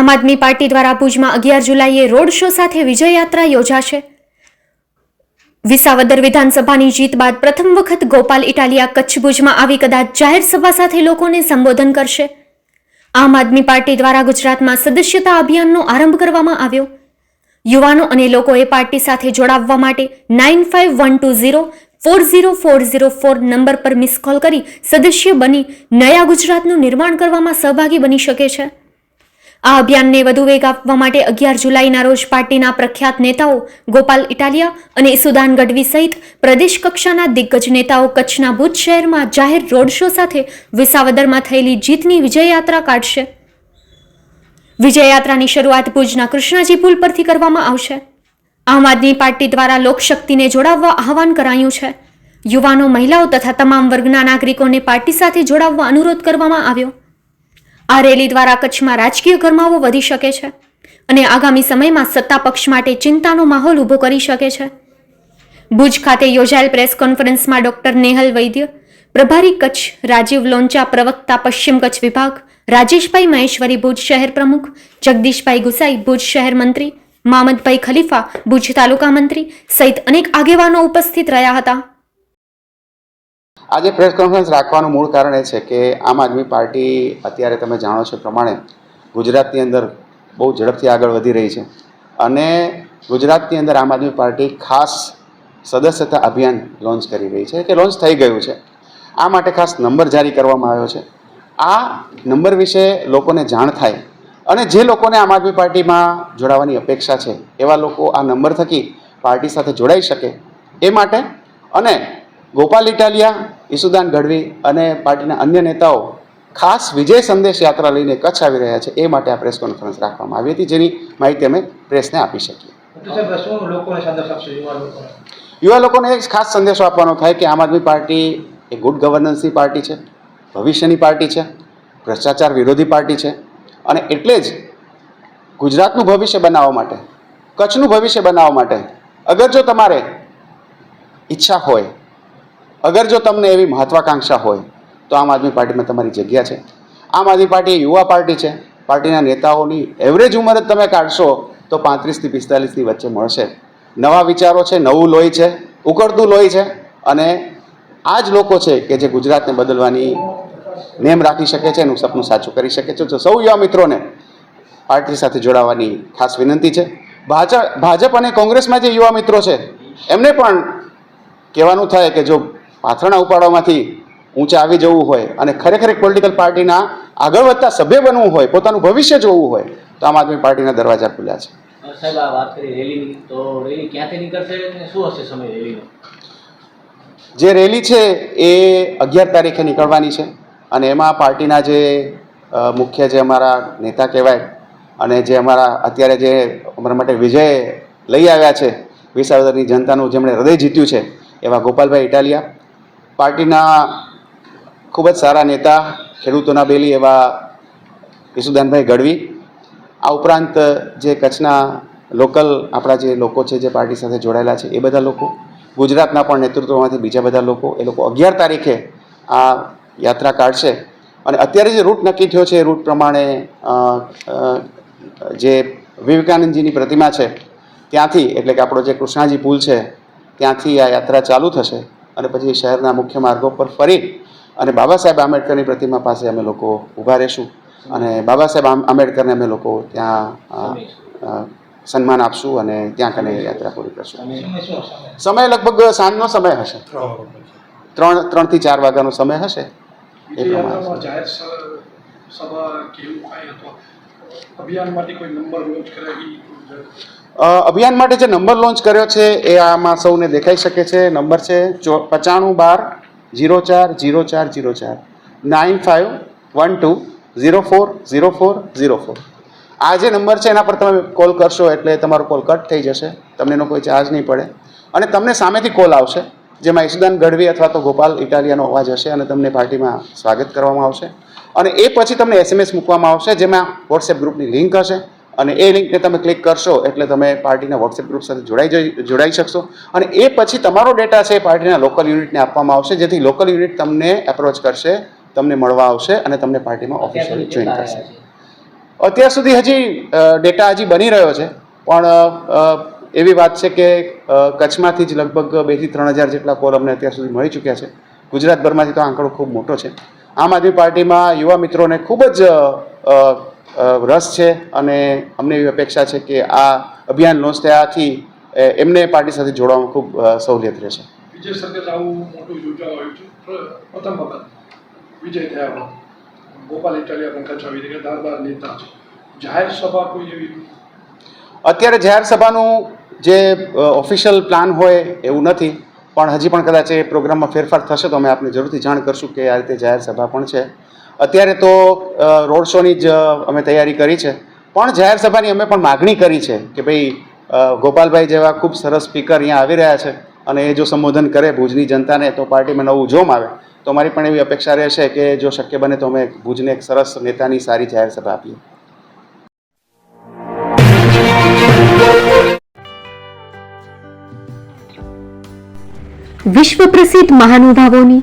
આમ આદમી પાર્ટી દ્વારા ભુજમાં અગિયાર જુલાઈએ રોડ શો સાથે વિજય યાત્રા યોજાશે. વિસાવદર વિધાનસભાની જીત બાદ પ્રથમ વખત ગોપાલ ઇટાલિયા કચ્છ ભુજમાં આવી કદાચ જાહેર સભા સાથે લોકોને સંબોધન કરશે. આમ આદમી પાર્ટી દ્વારા ગુજરાતમાં સદસ્યતા અભિયાનનો આરંભ કરવામાં આવ્યો. યુવાનો અને લોકોએ પાર્ટી સાથે જોડાવવા માટે nine five one two zero four zero four zero four number પર મિસ કોલ કરી સદસ્ય બની નયા ગુજરાતનું નિર્માણ કરવામાં સહભાગી બની શકે છે. આ અભિયાનને વધુ વેગ આપવા માટે અગિયાર જુલાઈના રોજ પાર્ટીના પ્રખ્યાત નેતાઓ ગોપાલ ઇટાલિયા અને સુદાન ગઢવી સહિત પ્રદેશ કક્ષાના દિગ્ગજ નેતાઓ કચ્છના ભુજ શહેરમાં જાહેર રોડ શો સાથે વિસાવદરમાં થયેલી જીતની વિજય યાત્રા કાઢશે. વિજયયાત્રાની શરૂઆત ભુજના કૃષ્ણાજી પુલ પરથી કરવામાં આવશે. આમ આદમી પાર્ટી દ્વારા લોકશક્તિને જોડાવવા આહવાન કરાયું છે. યુવાનો, મહિલાઓ તથા તમામ વર્ગના નાગરિકોને પાર્ટી સાથે જોડાવવા અનુરોધ કરવામાં આવ્યો. આ રેલી દ્વારા કચ્છમાં રાજકીય ગરમાવો વધી શકે છે અને આગામી સમયમાં સત્તા પક્ષ માટે ચિંતાનો માહોલ ઊભો કરી શકે છે. ભુજ ખાતે યોજાયેલ પ્રેસ કોન્ફરન્સમાં ડોક્ટર નેહલ વૈદ્ય, પ્રભારી કચ્છ રાજીવ લોંચા, પ્રવક્તા પશ્ચિમ કચ્છ વિભાગ, રાજેશભાઈ મહેશ્વરી ભુજ શહેર પ્રમુખ, જગદીશભાઈ ગુસાઈ ભુજ શહેર મંત્રી, મામદભાઈ ખલીફા ભુજ તાલુકા મંત્રી સહિત અનેક આગેવાનો ઉપસ્થિત રહ્યા હતા. આજે પ્રેસ કોન્ફરન્સ રાખવાનું મૂળ કારણ એ છે કે આમ આદમી પાર્ટી અત્યારે તમે જાણો છો પ્રમાણે ગુજરાતની અંદર બહુ ઝડપથી આગળ વધી રહી છે. અને ગુજરાતની અંદર આમ આદમી પાર્ટી ખાસ સદસ્યતા અભિયાન લોન્ચ કરી રહી છે કે લોન્ચ થઈ ગયું છે. આ માટે ખાસ નંબર જારી કરવામાં આવ્યો છે. આ નંબર વિશે લોકોને જાણ થાય અને જે લોકોને આમ આદમી પાર્ટીમાં જોડાવાની અપેક્ષા છે એવા લોકો આ નંબર થકી પાર્ટી સાથે જોડાઈ શકે એ માટે અને ગોપાલ ઇટાલિયા ઈસુદાન ગઢવી અને પાર્ટીના અન્ય નેતાઓ ખાસ વિજય સંદેશ યાત્રા લઈને કચ્છ આવી રહ્યા છે એ માટે આ પ્રેસ કોન્ફરન્સ રાખવામાં આવી હતી જેની માહિતી અમે પ્રેસને આપી શકીએ. યુવા લોકોને એક ખાસ સંદેશો આપવાનો થાય કે આમ આદમી પાર્ટી એ ગુડ ગવર્નન્સની પાર્ટી છે ભવિષ્યની પાર્ટી છે ભ્રષ્ટાચાર વિરોધી પાર્ટી છે અને એટલે જ ગુજરાતનું ભવિષ્ય બનાવવા માટે કચ્છનું ભવિષ્ય બનાવવા માટે અગર જો તમારે ઈચ્છા હોય અગર જો તમને એવી મહત્વાકાંક્ષા હોય, તો આમ આદમી પાર્ટીમાં તમારી જગ્યા છે. આમ આદમી પાર્ટી યુવા પાર્ટી છે. પાર્ટીના નેતાઓની એવરેજ ઉંમર જ તમે કાઢશો, તો પાંત્રીસથી પિસ્તાલીસની વચ્ચે મળશે. નવા વિચારો છે, નવું લોહી છે, ઉકળતું લોહી છે, અને આ જ લોકો છે કે જે ગુજરાતને બદલવાની નેમ રાખી શકે છે, એનું સપનું સાચું કરી શકે છે. તો સૌ યુવા મિત્રોને પાર્ટી સાથે જોડાવાની ખાસ વિનંતી છે. ભાજપ ભાજપ અને કોંગ્રેસમાં જે યુવા મિત્રો છે, એમને પણ કહેવાનું થાય કે જો પાથરણા ઉપાડવામાંથી ઊંચા આવી જવું હોય અને ખરેખર એક પોલિટિકલ પાર્ટીના આગળ વધતા સભ્ય બનવું હોય પોતાનું ભવિષ્ય જોવું હોય તો આમ આદમી પાર્ટીના દરવાજા ખુલ્યા છે. સાહેબ આ વાત કરી રેલીની તો રેલી ક્યાંથી નીકળશે અને શું હશે સમય રેલીનો? જે રેલી છે એ અગિયાર તારીખે નીકળવાની છે અને એમાં પાર્ટીના જે મુખ્ય જે અમારા નેતા કહેવાય અને જે અમારા અત્યારે જે અમારા માટે વિજય લઈ આવ્યા છે વિસાવદરની જનતાનું જેમણે હૃદય જીત્યું છે એવા ગોપાલભાઈ ઇટાલિયા પાર્ટીના ખૂબ જ સારા નેતા ખેડૂતોના બેલી એવા ઈસુદાનભાઈ ગઢવી. આ ઉપરાંત જે કચ્છના લોકલ આપણા જે લોકો છે, જે પાર્ટી સાથે જોડાયેલા છે, એ બધા લોકો, ગુજરાતના પણ નેતૃત્વમાંથી બીજા બધા લોકો, એ લોકો અગિયાર તારીખે આ યાત્રા કાઢશે. અને અત્યારે જે રૂટ નક્કી થયો છે, એ રૂટ પ્રમાણે જે વિવેકાનંદજીની પ્રતિમા છે, ત્યાંથી, એટલે કે આપણો જે કૃષ્ણાજી પુલ છે, ત્યાંથી આ યાત્રા ચાલુ થશે. અને પછી શહેરના મુખ્ય માર્ગો પર ફરી અને બાબા સાહેબ આંબેડકરની પ્રતિમા પાસે અમે લોકો ઊભા રહીશું. અને બાબા સાહેબ આંબેડકરને અમે લોકો ત્યાં સન્માન આપશું અને ત્યાં કને યાત્રા પૂરી કરશું. સમય લગભગ સાંજનો સમય હશે. ત્રણ ત્રણથી ચાર વાગ્યાનો સમય હશે. એ પ્રમાણે યાત્રામાં જાહેર સ- સભા કે એવું કાંઈ અથવા અભિયાન માટે કોઈ નંબર લોન્ચ કરાવી? અભિયાન માટે જે નંબર લોન્ચ કર્યો છે એ આમાં સૌને દેખાઈ શકે છે. નંબર છે ચો- પચાણું બાર જીરો ચાર જીરો ચાર જીરો ચાર. Nine five, one two, zero four zero four zero four. આ જે નંબર છે એના પર તમે કોલ કરશો એટલે તમારો કોલ કટ થઈ જશે. તમને એનો કોઈ ચાર્જ નહીં પડે. અને તમને સામેથી કોલ આવશે, જેમાં ઈશુદાન ગઢવી અથવા તો ગોપાલ ઇટાલિયાનો અવાજ હશે અને તમને પાર્ટીમાં સ્વાગત કરવામાં આવશે. અને એ પછી તમને એસએમએસ મૂકવામાં આવશે, જેમાં વોટ્સએપ ગ્રુપની લિંક હશે. અને એ લિંકને તમે ક્લિક કરશો એટલે તમે પાર્ટીના વોટ્સએપ ગ્રુપ સાથે જોડાઈ જઈ જોડાઈ શકશો. અને એ પછી તમારો ડેટા છે એ પાર્ટીના લોકલ યુનિટને આપવામાં આવશે જેથી લોકલ યુનિટ તમને એપ્રોચ કરશે તમને મળવા આવશે અને તમને પાર્ટીમાં ઓફિશિયલી જોઈન કરશે. અત્યાર સુધી હજી ડેટા હજી બની રહ્યો છે પણ એવી વાત છે કે કચ્છમાંથી જ લગભગ બેથી ત્રણ હજાર જેટલા કોલ અમને અત્યાર સુધી મળી ચૂક્યા છે. ગુજરાતભરમાંથી તો આંકડો ખૂબ મોટો છે. આમ આદમી પાર્ટીમાં યુવા મિત્રોને ખૂબ જ રસ છે અને અમને એવી અપેક્ષા છે કે આ અભિયાન લોન્ચ થયાથી એમને પાર્ટી સાથે જોડવામાં ખૂબ સહુલિયત રહેશે. વિજય સરઘસ આવું મોટું યોજાવા આવ્યું છે. પ્રથમ વખત વિજય થયા ગોપાલ ઇટાલિયા આવી રહ્યા દારદાર નેતા છે. જાહેર સભા કોઈ એવી? અત્યારે જાહેર સભાનું જે ઓફિશિયલ પ્લાન હોય એવું નથી પણ હજી પણ કદાચ એ પ્રોગ્રામમાં ફેરફાર થશે તો અમે આપને જરૂરથી જાણ કરશું કે આ રીતે જાહેર સભા પણ છે. અત્યારે તો રોડ શોની જ અમે તૈયારી કરી છે. પણ જાહેર સભાની અમે પણ માગણી કરી છે કે ભાઈ ગોપાલભાઈ જેવા ખૂબ સરસ સ્પીકર અહીંયા આવી રહ્યા છે અને એ જો સંબોધન કરે ભુજની જનતાને, તો પાર્ટીમાં નવું જોમ આવે. તો મારી પણ એવી અપેક્ષા રહેશે કે જો શક્ય બને તો અમે ભુજને એક સરસ નેતાની સારી જાહેર સભા આપીએ. વિશ્વ પ્રસિદ્ધ મહાનુભાવોની